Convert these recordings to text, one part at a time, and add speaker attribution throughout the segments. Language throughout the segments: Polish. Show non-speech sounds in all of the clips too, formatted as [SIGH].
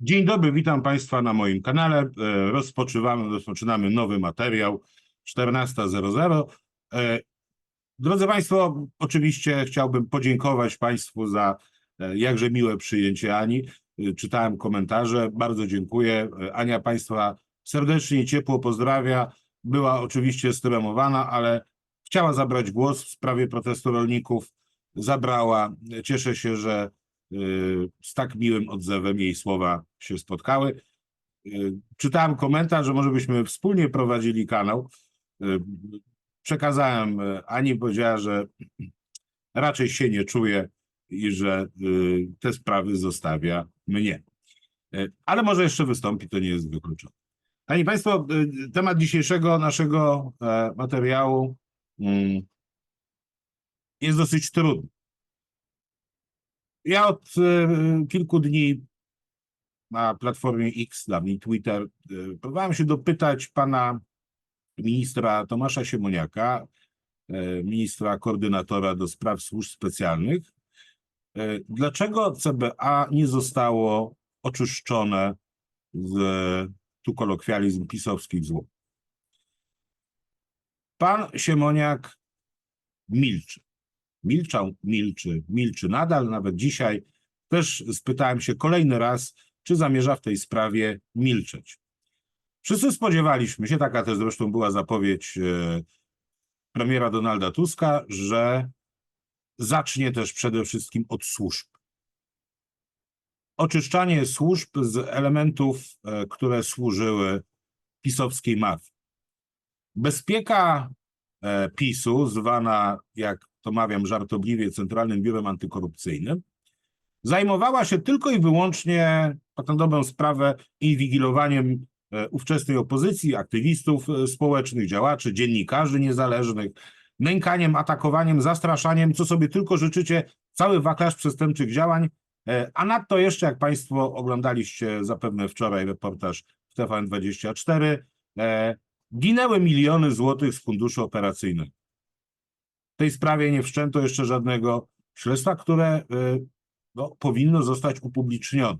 Speaker 1: Dzień dobry, witam Państwa na moim kanale. E, Rozpoczynamy, rozpoczynamy nowy materiał 14.00. E, Drodzy Państwo, oczywiście chciałbym podziękować Państwu za e, jakże miłe przyjęcie Ani. Czytałem komentarze, bardzo dziękuję. Ania Państwa serdecznie i ciepło pozdrawia. Była oczywiście stremowana, ale chciała zabrać głos w sprawie protestu rolników. Zabrała. Cieszę się, że z tak miłym odzewem jej słowa się spotkały. Y, Czytałem komentarz, że może byśmy wspólnie prowadzili kanał. Y, Przekazałem y, Ani, powiedziała, że [CLEARS THROAT] raczej się nie czuje i że y, te sprawy zostawia mnie. Y, Ale może jeszcze wystąpi, to nie jest wykluczone. Pani Państwo, y, temat dzisiejszego naszego e, materiału mm, jest dosyć trudny. Ja od e, kilku dni na platformie X, dawniej Twitter, e, próbowałem się dopytać pana ministra Tomasza Siemoniaka, e, ministra koordynatora do spraw służb specjalnych, dlaczego CBA nie zostało oczyszczone z, tu kolokwializm, pisowskich złów. Pan Siemoniak milczy. Milczał, milczy, milczy nadal. Nawet dzisiaj też spytałem się kolejny raz, czy zamierza w tej sprawie milczeć. Wszyscy spodziewaliśmy się, taka też zresztą była zapowiedź e, premiera Donalda Tuska, że zacznie też przede wszystkim od służb. Oczyszczanie służb z elementów, e, które służyły pisowskiej mafii. Bezpieka e, PiSu, zwana, jak to mawiam żartobliwie, Centralnym Biurem Antykorupcyjnym, zajmowała się tylko i wyłącznie, tak na dobrą sprawę, inwigilowaniem e, ówczesnej opozycji, aktywistów e, społecznych, działaczy, dziennikarzy niezależnych, nękaniem, atakowaniem, zastraszaniem, co sobie tylko życzycie, cały wachlarz przestępczych działań, e, a nadto jeszcze, jak Państwo oglądaliście zapewne wczoraj reportaż w TVN24, e, ginęły miliony złotych z funduszu operacyjnego. W tej sprawie nie wszczęto jeszcze żadnego śledztwa, które y, no, powinno zostać upublicznione.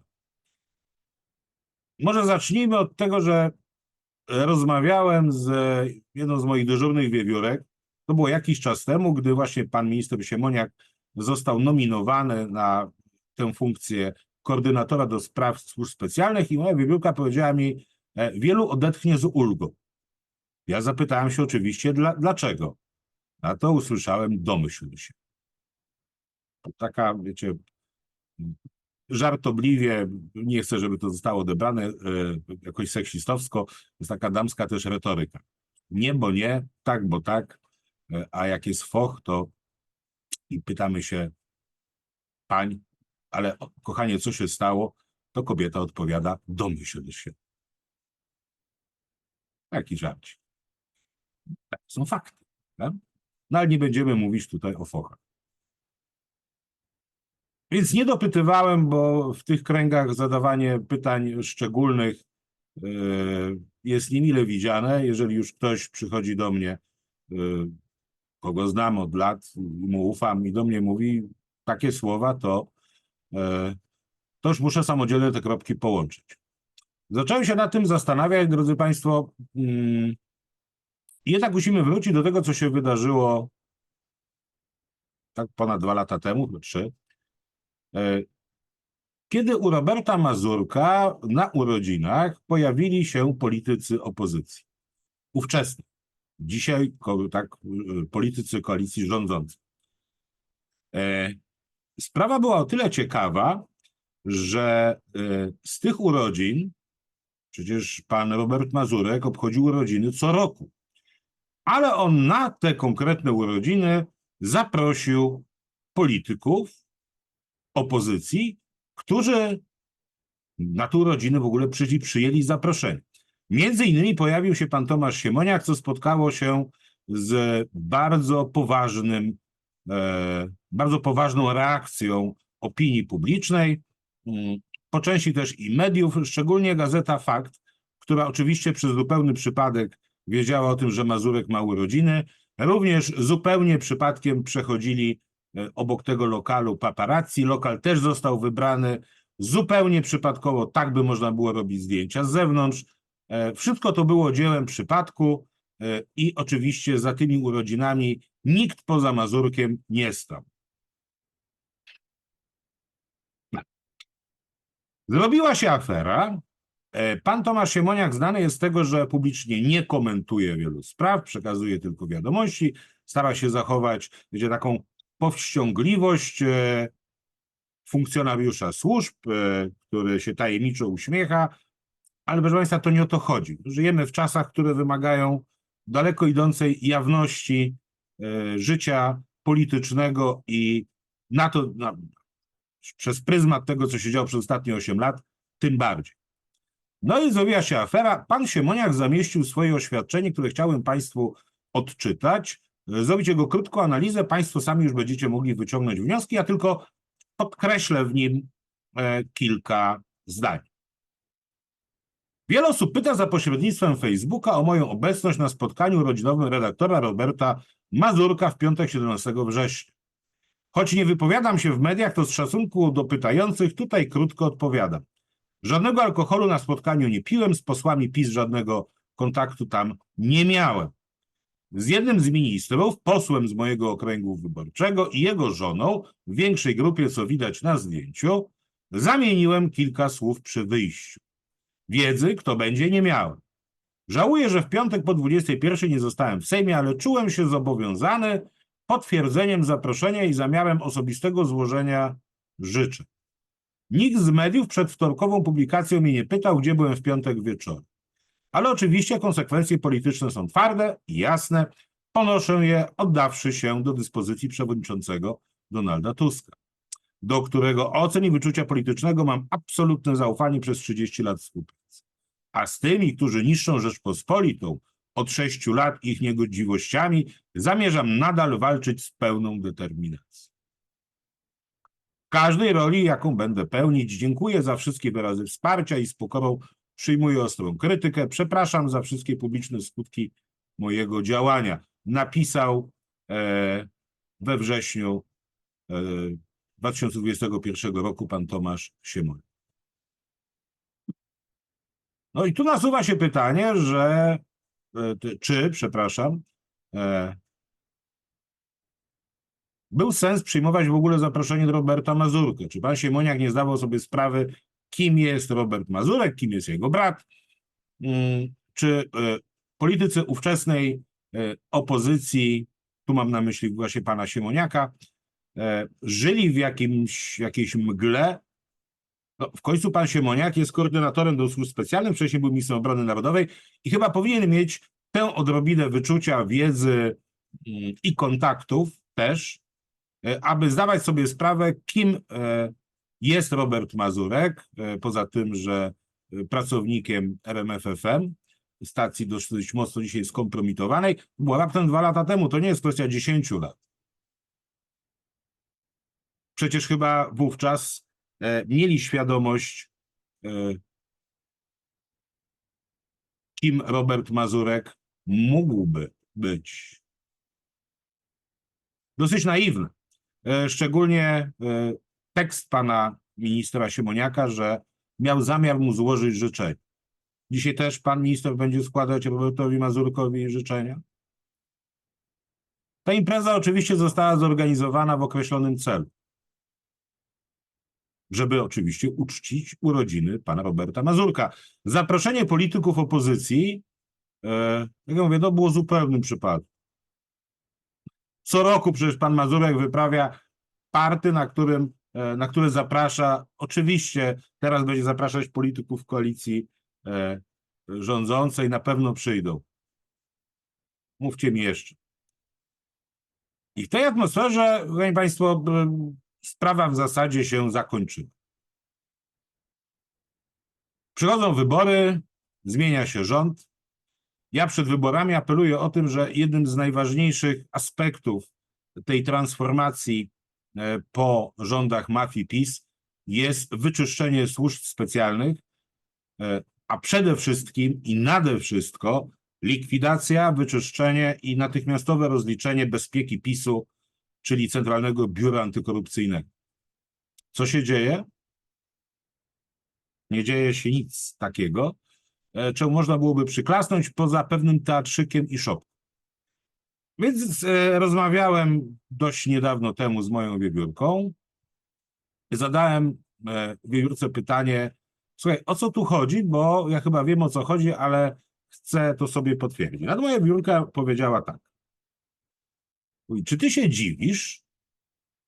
Speaker 1: Może zacznijmy od tego, że rozmawiałem z jedną z moich dyżurnych wiewiórek. To było jakiś czas temu, gdy właśnie pan minister Siemoniak został nominowany na tę funkcję koordynatora do spraw służb specjalnych i moja wiewiórka powiedziała mi, e, wielu odetchnie z ulgą. Ja zapytałem się oczywiście, dla, dlaczego. A to usłyszałem, domyśl się. Taka, wiecie, żartobliwie, nie chcę, żeby to zostało odebrane e, jakoś seksistowsko, to jest taka damska też retoryka. Nie, bo nie, tak, bo tak, e, a jak jest foch, to i pytamy się, pań, ale kochanie, co się stało? To kobieta odpowiada, domyśl się. Taki żarci. Tak, są fakty. Tak? No ale nie będziemy mówić tutaj o fochach. Więc nie dopytywałem, bo w tych kręgach zadawanie pytań szczególnych e, jest niemile widziane. Jeżeli już ktoś przychodzi do mnie, e, kogo znam od lat, mu ufam i do mnie mówi takie słowa, to, e, to już muszę samodzielnie te kropki połączyć. Zacząłem się nad tym zastanawiać, drodzy Państwo, mm, i jednak musimy wrócić do tego, co się wydarzyło tak ponad dwa lata temu, chyba trzy. E, Kiedy u Roberta Mazurka na urodzinach pojawili się politycy opozycji. Ówczesni. Dzisiaj tak, y, politycy koalicji rządzącej. E, Sprawa była o tyle ciekawa, że e, z tych urodzin przecież pan Robert Mazurek obchodził urodziny co roku ale on na te konkretne urodziny zaprosił polityków opozycji, którzy na te urodziny w ogóle przyjęli, przyjęli zaproszenie. Między innymi pojawił się pan Tomasz Siemoniak, co spotkało się z bardzo poważnym, e, bardzo poważną reakcją opinii publicznej, mm, po części też i mediów, szczególnie gazeta Fakt, która oczywiście przez zupełny przypadek wiedziała o tym, że Mazurek ma urodziny. Również zupełnie przypadkiem przechodzili e, obok tego lokalu paparazzi. Lokal też został wybrany zupełnie przypadkowo, tak by można było robić zdjęcia z zewnątrz. E, Wszystko to było dziełem przypadku e, i oczywiście za tymi urodzinami nikt poza Mazurkiem nie stał. Zrobiła się afera. E, Pan Tomasz Siemoniak znany jest z tego, że publicznie nie komentuje wielu spraw, przekazuje tylko wiadomości, stara się zachować wiecie, taką powściągliwość e, funkcjonariusza służb, e, który się tajemniczo uśmiecha, ale proszę Państwa, to nie o to chodzi. Żyjemy w czasach, które wymagają daleko idącej jawności życia politycznego i na to, na, przez pryzmat tego, co się działo przez ostatnie 8 lat, tym bardziej. No i zrobiła się afera. Pan Siemoniak zamieścił swoje oświadczenie, które chciałem Państwu odczytać, zrobić jego krótką analizę. Państwo sami już będziecie mogli wyciągnąć wnioski, ja tylko podkreślę w nim e, kilka zdań. Wiele osób pyta za pośrednictwem Facebooka o moją obecność na spotkaniu rodzinowym redaktora Roberta Mazurka w piątek 17 września. Choć nie wypowiadam się w mediach, to z szacunku do pytających tutaj krótko odpowiadam. Żadnego alkoholu na spotkaniu nie piłem, z posłami PiS żadnego kontaktu tam nie miałem. Z jednym z ministrów, posłem z mojego okręgu wyborczego i jego żoną, w większej grupie, co widać na zdjęciu, zamieniłem kilka słów przy wyjściu. Wiedzy, kto będzie, nie miałem. Żałuję, że w piątek po 21 nie zostałem w Sejmie, ale czułem się zobowiązany potwierdzeniem zaproszenia i zamiarem osobistego złożenia życzeń. Nikt z mediów przed wtorkową publikacją mnie nie pytał, gdzie byłem w piątek wieczorem. Ale oczywiście konsekwencje polityczne są twarde i jasne. Ponoszę je, oddawszy się do dyspozycji przewodniczącego Donalda Tuska, do którego ocen i wyczucia politycznego mam absolutne zaufanie przez 30 lat współpracy. A z tymi, którzy niszczą Rzeczpospolitą od 6 lat ich niegodziwościami, zamierzam nadal walczyć z pełną determinacją. Każdej roli, jaką będę pełnić, dziękuję za wszystkie wyrazy wsparcia i z pokorą przyjmuję ostrą krytykę. Przepraszam za wszystkie publiczne skutki mojego działania. Napisał e, we wrześniu e, 2021 roku pan Tomasz Siemoń. No i tu nasuwa się pytanie, że e, czy, przepraszam, e, był sens przyjmować w ogóle zaproszenie do Roberta Mazurka. Czy pan Siemoniak nie zdawał sobie sprawy, kim jest Robert Mazurek, kim jest jego brat? Mm, Czy e, politycy ówczesnej e, opozycji, tu mam na myśli właśnie pana Siemoniaka, e, żyli w jakimś, jakiejś mgle? No, w końcu pan Siemoniak jest koordynatorem do służb specjalnych, wcześniej był ministrem obrony narodowej i chyba powinien mieć tę odrobinę wyczucia, wiedzy mm, i kontaktów też, aby zdawać sobie sprawę, kim e, jest Robert Mazurek, e, poza tym, że e, pracownikiem RMFFM, stacji dosyć mocno dzisiaj skompromitowanej, było raptem dwa lata temu, to nie jest kwestia 10 lat. Przecież chyba wówczas e, mieli świadomość, e, kim Robert Mazurek mógłby być. Dosyć naiwne. E, Szczególnie e, tekst pana ministra Siemoniaka, że miał zamiar mu złożyć życzenia. Dzisiaj też pan minister będzie składać Robertowi Mazurkowi życzenia? Ta impreza oczywiście została zorganizowana w określonym celu. Żeby oczywiście uczcić urodziny pana Roberta Mazurka. Zaproszenie polityków opozycji, e, jak ja mówię, to było zupełnym przypadkiem. Co roku przecież pan Mazurek wyprawia party, na którym e, na które zaprasza, oczywiście teraz będzie zapraszać polityków koalicji e, rządzącej, na pewno przyjdą. Mówcie mi jeszcze. I w tej atmosferze, Szanowni Państwo, sprawa w zasadzie się zakończyła. Przychodzą wybory, zmienia się rząd. Ja przed wyborami apeluję o tym, że jednym z najważniejszych aspektów tej transformacji e, po rządach mafii PiS jest wyczyszczenie służb specjalnych, e, a przede wszystkim i nade wszystko likwidacja, wyczyszczenie i natychmiastowe rozliczenie bezpieki PiSu, czyli Centralnego Biura Antykorupcyjnego. Co się dzieje? Nie dzieje się nic takiego, czemu można byłoby przyklasnąć poza pewnym teatrzykiem i szopką. Więc e, rozmawiałem dość niedawno temu z moją wiewiórką. Zadałem e, wiewiórce pytanie, słuchaj, o co tu chodzi, bo ja chyba wiem o co chodzi, ale chcę to sobie potwierdzić. To moja wiewiórka powiedziała tak. Czy ty się dziwisz,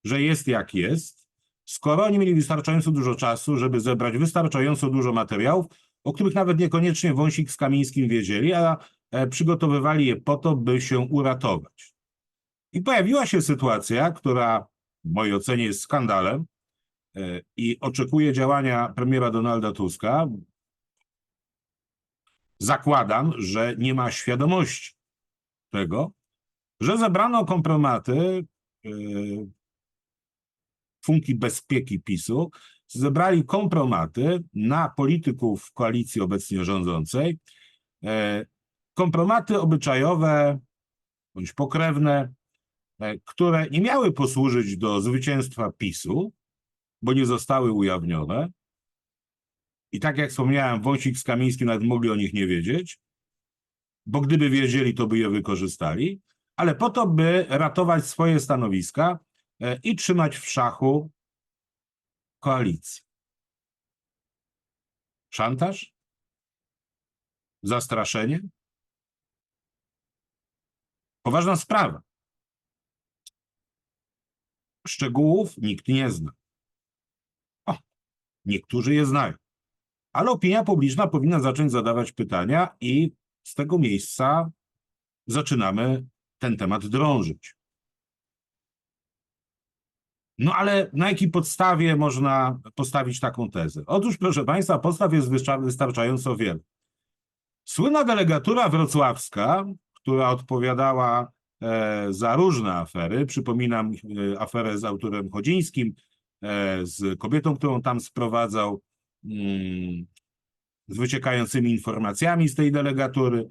Speaker 1: że jest jak jest, skoro oni mieli wystarczająco dużo czasu, żeby zebrać wystarczająco dużo materiałów, o których nawet niekoniecznie Wąsik z Kamińskim wiedzieli, a e, przygotowywali je po to, by się uratować. I pojawiła się sytuacja, która w mojej ocenie jest skandalem e, i oczekuje działania premiera Donalda Tuska. Zakładam, że nie ma świadomości tego, że zebrano kompromaty e, funki bezpieki PiSu, zebrali kompromaty na polityków koalicji obecnie rządzącej, e, kompromaty obyczajowe bądź pokrewne, e, które nie miały posłużyć do zwycięstwa PiSu, bo nie zostały ujawnione. I tak jak wspomniałem, Wąsik z Kamińskim nawet mogli o nich nie wiedzieć, bo gdyby wiedzieli, to by je wykorzystali, ale po to, by ratować swoje stanowiska e, i trzymać w szachu koalicję. Szantaż? Zastraszenie? Poważna sprawa. Szczegółów nikt nie zna. O, niektórzy je znają. Ale opinia publiczna powinna zacząć zadawać pytania i z tego miejsca zaczynamy ten temat drążyć. No ale na jakiej podstawie można postawić taką tezę? Otóż, proszę Państwa, podstaw jest wystarcza- wystarczająco wiele. Słynna delegatura wrocławska, która odpowiadała e, za różne afery, przypominam e, aferę z autorem Chodzińskim, e, z kobietą, którą tam sprowadzał, mm, z wyciekającymi informacjami z tej delegatury.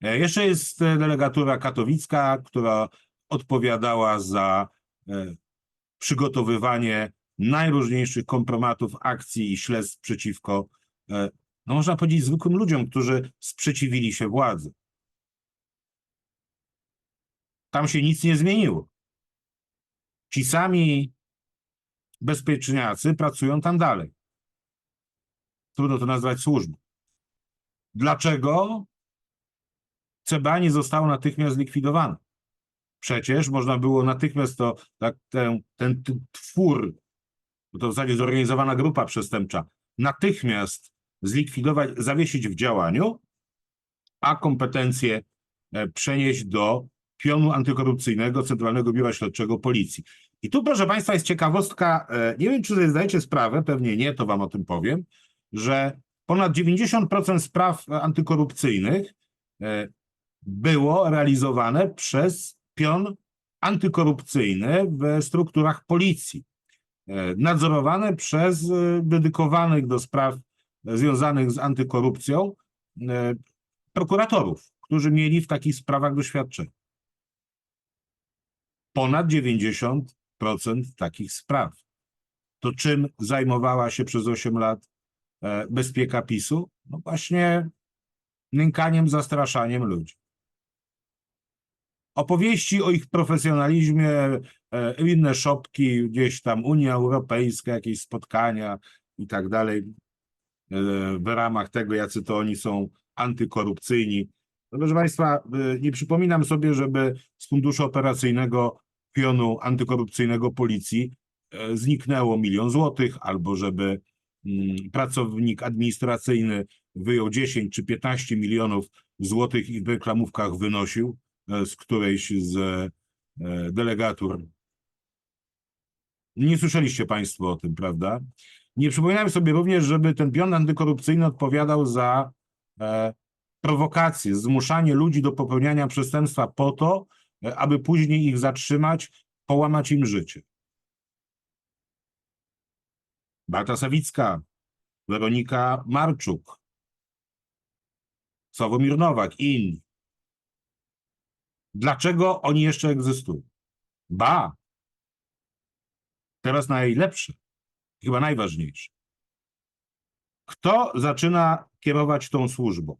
Speaker 1: Jeszcze jest delegatura katowicka, która odpowiadała za przygotowywanie najróżniejszych kompromatów, akcji i śledztw przeciwko, e, no można powiedzieć, zwykłym ludziom, którzy sprzeciwili się władzy. Tam się nic nie zmieniło. Ci sami bezpieczniacy pracują tam dalej. Trudno to nazwać służbą. Dlaczego CBA nie zostało natychmiast zlikwidowane? Przecież można było natychmiast to, tak, ten, ten twór, bo to w zasadzie zorganizowana grupa przestępcza, natychmiast zlikwidować, zawiesić w działaniu, a kompetencje e, przenieść do pionu antykorupcyjnego Centralnego Biura Śledczego Policji. I tu, proszę Państwa, jest ciekawostka, e, nie wiem, czy sobie zdajecie sprawę, pewnie nie, to Wam o tym powiem, że ponad 90% spraw e, antykorupcyjnych było realizowane przez pion antykorupcyjny w strukturach policji, e, nadzorowane przez e, dedykowanych do spraw związanych z antykorupcją e, prokuratorów, którzy mieli w takich sprawach doświadczenie. Ponad 90% takich spraw. To czym zajmowała się przez 8 lat bezpieka PiSu? No właśnie nękaniem, zastraszaniem ludzi opowieści o ich profesjonalizmie, e, inne szopki, gdzieś tam Unia Europejska, jakieś spotkania i tak dalej, e, w ramach tego, jacy to oni są antykorupcyjni. Proszę Państwa, e, nie przypominam sobie, żeby z funduszu operacyjnego pionu antykorupcyjnego policji zniknęło milion złotych, albo żeby mm, pracownik administracyjny wyjął 10 czy 15 milionów złotych i w reklamówkach wynosił z którejś z e, delegatur. Nie słyszeliście Państwo o tym, prawda? Nie przypominałem sobie również, żeby ten pion antykorupcyjny odpowiadał za e, prowokacje, zmuszanie ludzi do popełniania przestępstwa po to, e, aby później ich zatrzymać, połamać im życie. Beata Sawicka, Weronika Marczuk, Sławomir Nowak i inni. Dlaczego oni jeszcze egzystują? Ba! Teraz najlepsze, chyba najważniejsze. Kto zaczyna kierować tą służbą?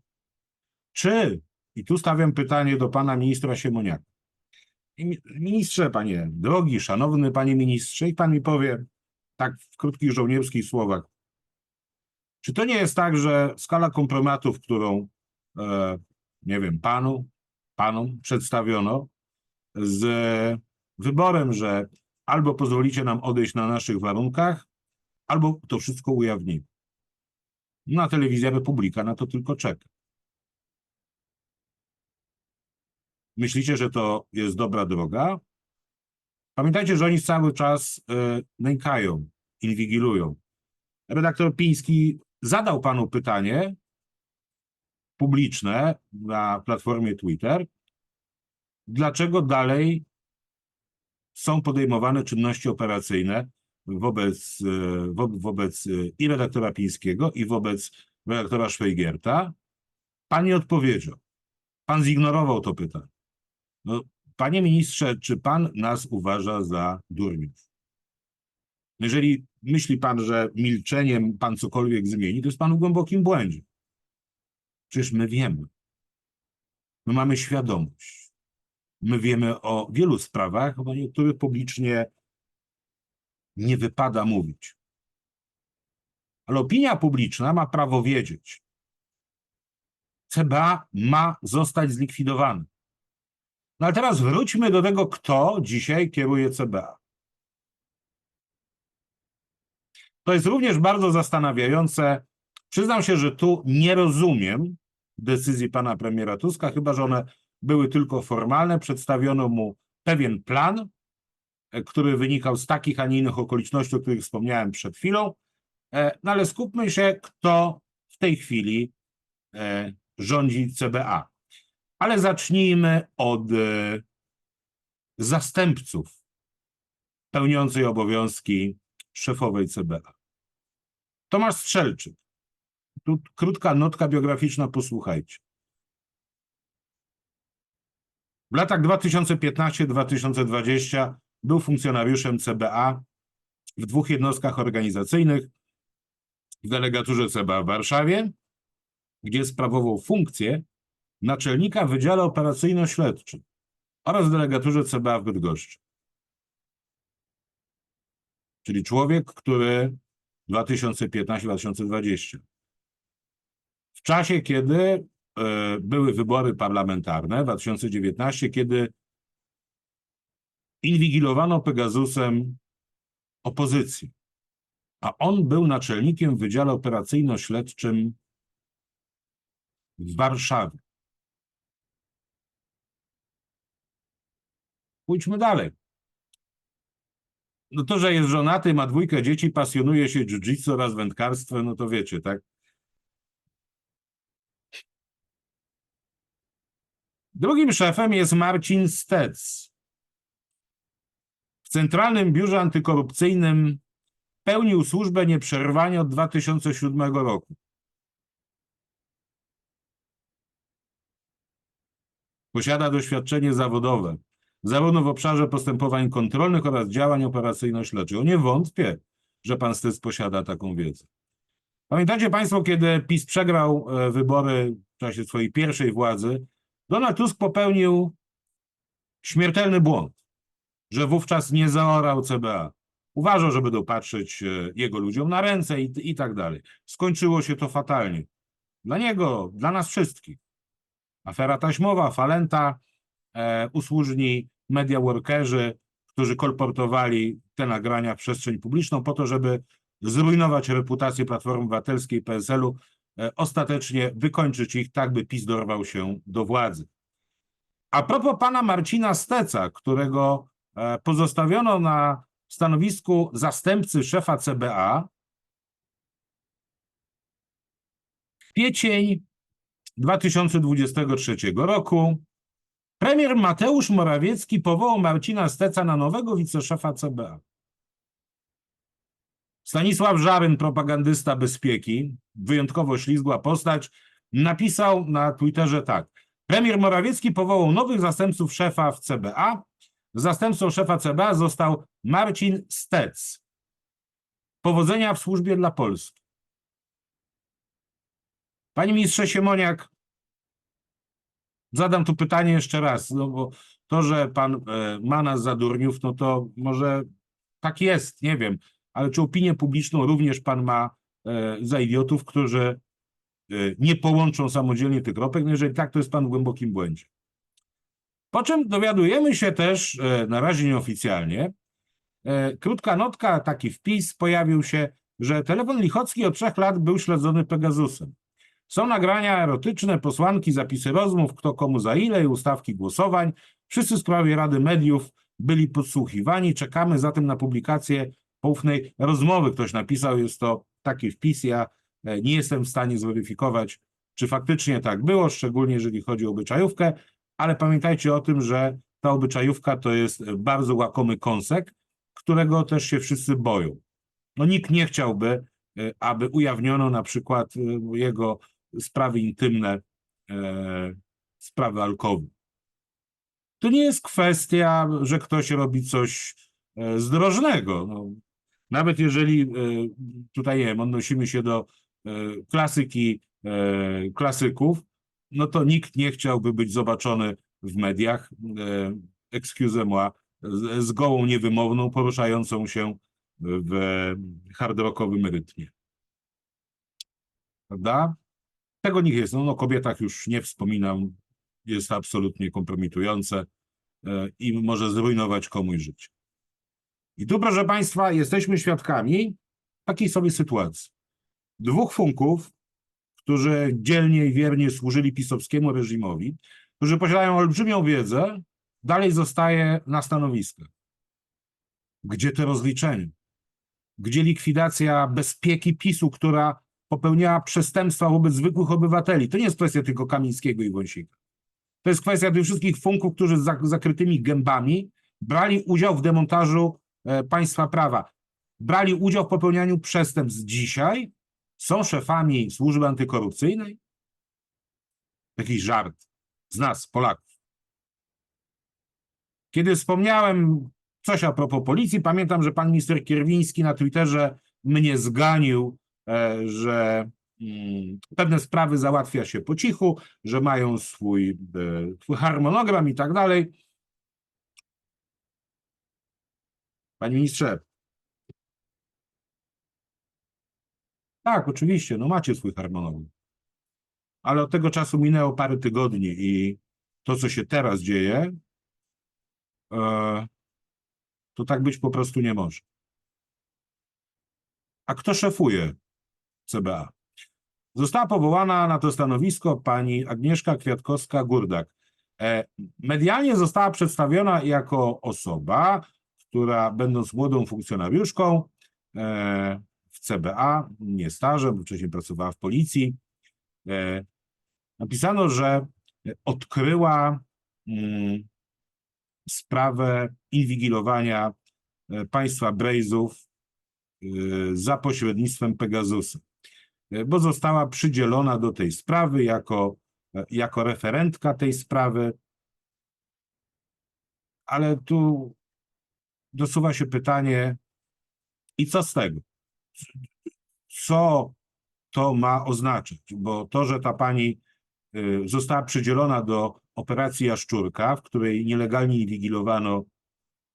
Speaker 1: Czy, i tu stawiam pytanie do pana ministra Siemoniaka. Mi- Ministrze, panie drogi, szanowny panie ministrze, i pan mi powie tak w krótkich żołnierskich słowach, czy to nie jest tak, że skala kompromatów, którą, e, nie wiem, panu, panom przedstawiono z wyborem, że albo pozwolicie nam odejść na naszych warunkach, albo to wszystko ujawnimy. Na telewizja Republika na to tylko czeka. Myślicie, że to jest dobra droga? Pamiętajcie, że oni cały czas e, nękają, inwigilują. Redaktor Piński zadał panu pytanie publiczne na platformie Twitter, dlaczego dalej są podejmowane czynności operacyjne wobec, e, wo, wobec e, i redaktora Pińskiego, i wobec redaktora Szwejgierta. Pan nie odpowiedział. Pan zignorował to pytanie. No, panie ministrze, czy pan nas uważa za durniów? Jeżeli myśli pan, że milczeniem pan cokolwiek zmieni, to jest pan w głębokim błędzie. Przecież my wiemy. My mamy świadomość. My wiemy o wielu sprawach, o niektórych publicznie nie wypada mówić. Ale opinia publiczna ma prawo wiedzieć. CBA ma zostać zlikwidowany. No ale teraz wróćmy do tego, kto dzisiaj kieruje CBA. To jest również bardzo zastanawiające. Przyznam się, że tu nie rozumiem decyzji pana premiera Tuska, chyba że one były tylko formalne. Przedstawiono mu pewien plan, e, który wynikał z takich, a nie innych okoliczności, o których wspomniałem przed chwilą. E, No ale skupmy się, kto w tej chwili e, rządzi CBA. Ale zacznijmy od zastępców pełniącej obowiązki szefowej CBA. Tomasz Strzelczyk. Tu krótka notka biograficzna, posłuchajcie. W latach 2015-2020 był funkcjonariuszem CBA w dwóch jednostkach organizacyjnych, w delegaturze CBA w Warszawie, gdzie sprawował funkcję naczelnika Wydziale Operacyjno-Śledczym oraz w delegaturze CBA w Bydgoszczy. Czyli człowiek, który 2015-2020. Czasie, kiedy e, były wybory parlamentarne, 2019, kiedy inwigilowano Pegasusem opozycję, a on był naczelnikiem Wydziale Operacyjno-Śledczym w Warszawie. Pójdźmy dalej. No to, że jest żonaty, ma dwójkę dzieci, pasjonuje się jiu-jitsu oraz wędkarstwem, no to wiecie, tak? Drugim szefem jest Marcin Stec. W Centralnym Biurze Antykorupcyjnym pełnił służbę nieprzerwanie od 2007 roku. Posiada doświadczenie zawodowe, zarówno w obszarze postępowań kontrolnych oraz działań operacyjno-śledczych. Nie wątpię, że pan Stec posiada taką wiedzę. Pamiętacie Państwo, kiedy PiS przegrał e, wybory w czasie swojej pierwszej władzy, Donald Tusk popełnił śmiertelny błąd, że wówczas nie zaorał CBA. Uważał, że będą patrzeć e, jego ludziom na ręce i, i tak dalej. Skończyło się to fatalnie. Dla niego, dla nas wszystkich. Afera taśmowa, Falenta, e, usłużni media workerzy, którzy kolportowali te nagrania w przestrzeń publiczną po to, żeby zrujnować reputację Platformy Obywatelskiej i PSL-u, ostatecznie wykończyć ich tak, by PiS dorwał się do władzy. A propos pana Marcina Steca, którego e, pozostawiono na stanowisku zastępcy szefa CBA, kwiecień 2023 roku premier Mateusz Morawiecki powołał Marcina Steca na nowego wiceszefa CBA. Stanisław Żaryn, propagandysta bezpieki, wyjątkowo ślizgła postać, napisał na Twitterze tak. Premier Morawiecki powołał nowych zastępców szefa w CBA. Zastępcą szefa CBA został Marcin Stec. Powodzenia w służbie dla Polski. Panie ministrze Siemoniak, zadam tu pytanie jeszcze raz, no bo to, że pan e, ma nas za durniów, no to może tak jest, nie wiem, ale czy opinię publiczną również pan ma e, za idiotów, którzy e, nie połączą samodzielnie tych kropek? No jeżeli tak, to jest pan w głębokim błędzie. Po czym dowiadujemy się też, e, na razie nieoficjalnie, krótka notka, taki wpis pojawił się, że telefon Lichocki od trzech lat był śledzony Pegasusem. Są nagrania erotyczne, posłanki, zapisy rozmów, kto komu za ile i ustawki głosowań. Wszyscy w sprawie Rady Mediów byli podsłuchiwani. Czekamy zatem na publikację poufnej rozmowy. Ktoś napisał, jest to taki wpis. Ja e, nie jestem w stanie zweryfikować, czy faktycznie tak było, szczególnie jeżeli chodzi o obyczajówkę, ale pamiętajcie o tym, że ta obyczajówka to jest bardzo łakomy kąsek, którego też się wszyscy boją. No nikt nie chciałby, e, aby ujawniono na przykład e, jego sprawy intymne, sprawy alkoholu. To nie jest kwestia, że ktoś robi coś zdrożnego. No, nawet jeżeli e, tutaj nie wiem, odnosimy się do e, klasyki e, klasyków, no to nikt nie chciałby być zobaczony w mediach, excuse moi, z, gołą niewymowną poruszającą się w hard rockowym rytmie. Prawda? Tego nie jest. No, o kobietach już nie wspominam. Jest absolutnie kompromitujące i może zrujnować komuś życie. I tu, proszę Państwa, jesteśmy świadkami takiej sobie sytuacji. Dwóch funków, którzy dzielnie i wiernie służyli pisowskiemu reżimowi, którzy posiadają olbrzymią wiedzę, dalej zostaje na stanowiskach. Gdzie te rozliczenia? Gdzie likwidacja bezpieki PiSu, która popełniała przestępstwa wobec zwykłych obywateli? To nie jest kwestia tylko Kamińskiego i Wąsika. To jest kwestia tych wszystkich funków, którzy z zak- zakrytymi gębami brali udział w demontażu państwa prawa. Brali udział w popełnianiu przestępstw dzisiaj, są szefami służby antykorupcyjnej? Jakiś żart z nas, Polaków. Kiedy wspomniałem coś a propos policji, pamiętam, że pan minister Kierwiński na Twitterze mnie zganił, e, że mm, pewne sprawy załatwia się po cichu, że mają swój, e, swój harmonogram i tak dalej. Panie ministrze. Tak, oczywiście, no macie swój harmonogram. Ale od tego czasu minęło parę tygodni i to, co się teraz dzieje, e, to tak być po prostu nie może. A kto szefuje CBA? Została powołana na to stanowisko pani Agnieszka Kwiatkowska-Gurdak. E, Medialnie została przedstawiona jako osoba, która będąc młodą funkcjonariuszką e, w CBA, nie stażem, bo wcześniej pracowała w policji, e, napisano, że odkryła mm, sprawę inwigilowania e, państwa Brejzów za pośrednictwem Pegasusa, bo została przydzielona do tej sprawy jako, jako referentka tej sprawy. Ale tu dosuwa się pytanie, i co z tego? Co to ma oznaczać? Bo to, że ta pani y, została przydzielona do operacji Jaszczurka, w której nielegalnie inwigilowano,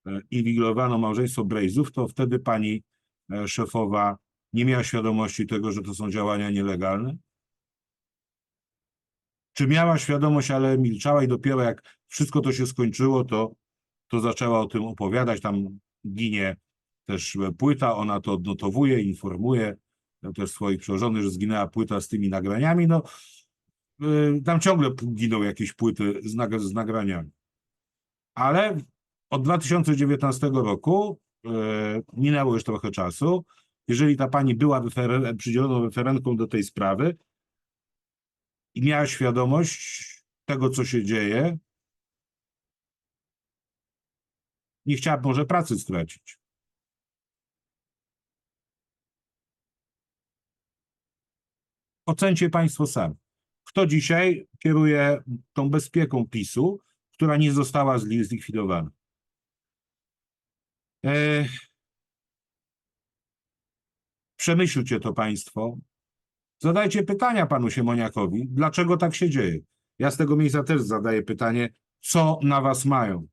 Speaker 1: e, inwigilowano małżeństwo Brejzów, to wtedy pani e, szefowa nie miała świadomości tego, że to są działania nielegalne? Czy miała świadomość, ale milczała i dopiero jak wszystko to się skończyło, to, to zaczęła o tym opowiadać. Tam ginie też płyta, ona to odnotowuje, informuje też swoich przełożonych, że zginęła płyta z tymi nagraniami. No, y, tam ciągle giną jakieś płyty z, nag z nagraniami. Ale od 2019 roku y, minęło już trochę czasu. Jeżeli ta pani była referen- przydzieloną referentką do tej sprawy i miała świadomość tego, co się dzieje, nie chciała może pracy stracić. Ocencie Państwo sami. Kto dzisiaj kieruje tą bezpieką PiSu, która nie została zli- zlikwidowana? E... Przemyślcie to Państwo. Zadajcie pytania panu Siemoniakowi, dlaczego tak się dzieje. Ja z tego miejsca też zadaję pytanie, co na was mają.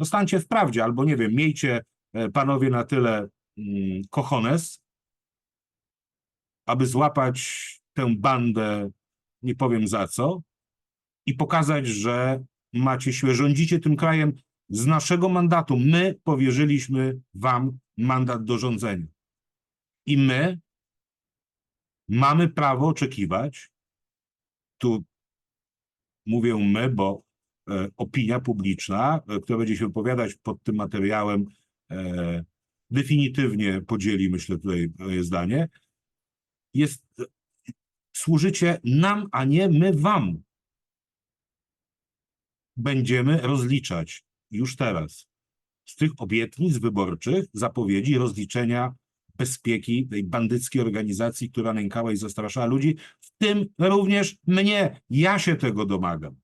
Speaker 1: No stańcie w prawdzie, albo nie wiem, miejcie e, panowie na tyle mm, kochones, aby złapać tę bandę, nie powiem za co, i pokazać, że macie siłę, rządzicie tym krajem z naszego mandatu. My powierzyliśmy wam mandat do rządzenia. I my mamy prawo oczekiwać, tu mówię my, bo opinia publiczna, e, która będzie się wypowiadać pod tym materiałem, e, definitywnie podzieli, myślę, tutaj moje zdanie, jest, e, służycie nam, a nie my wam. Będziemy rozliczać już teraz z tych obietnic wyborczych, zapowiedzi rozliczenia bezpieki tej bandyckiej organizacji, która nękała i zastraszała ludzi, w tym również mnie. Ja się tego domagam.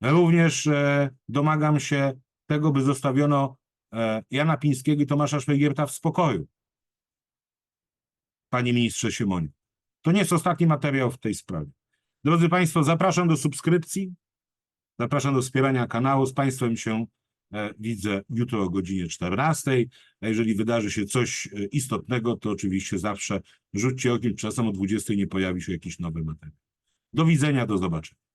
Speaker 1: Również e, domagam się tego, by zostawiono e, Jana Pińskiego i Tomasza Szwajgierta w spokoju. Panie ministrze Szymonie. To nie jest ostatni materiał w tej sprawie. Drodzy Państwo, zapraszam do subskrypcji, zapraszam do wspierania kanału. Z Państwem się e, widzę jutro o godzinie 14. A jeżeli wydarzy się coś istotnego, to oczywiście zawsze rzućcie okiem, czasem o 20 nie pojawi się jakiś nowy materiał. Do widzenia, do zobaczenia.